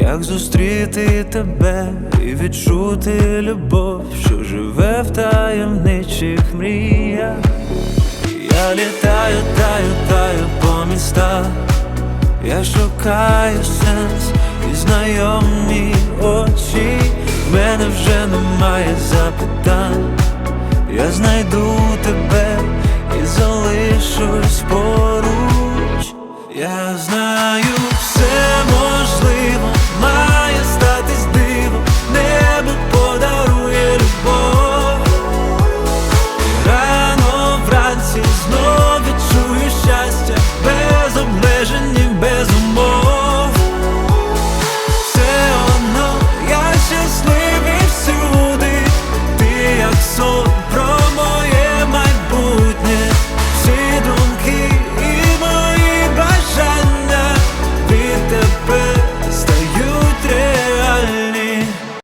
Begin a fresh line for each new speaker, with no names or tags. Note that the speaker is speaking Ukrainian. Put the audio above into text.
Як зустріти тебе і відчути любов, що живе в таємничих мріях. Я літаю, таю, таю по містах, я шукаю сенс і знайомі очі. В мене вже немає запитань. Я знайду тебе і залишусь поруч. Я знаю, все.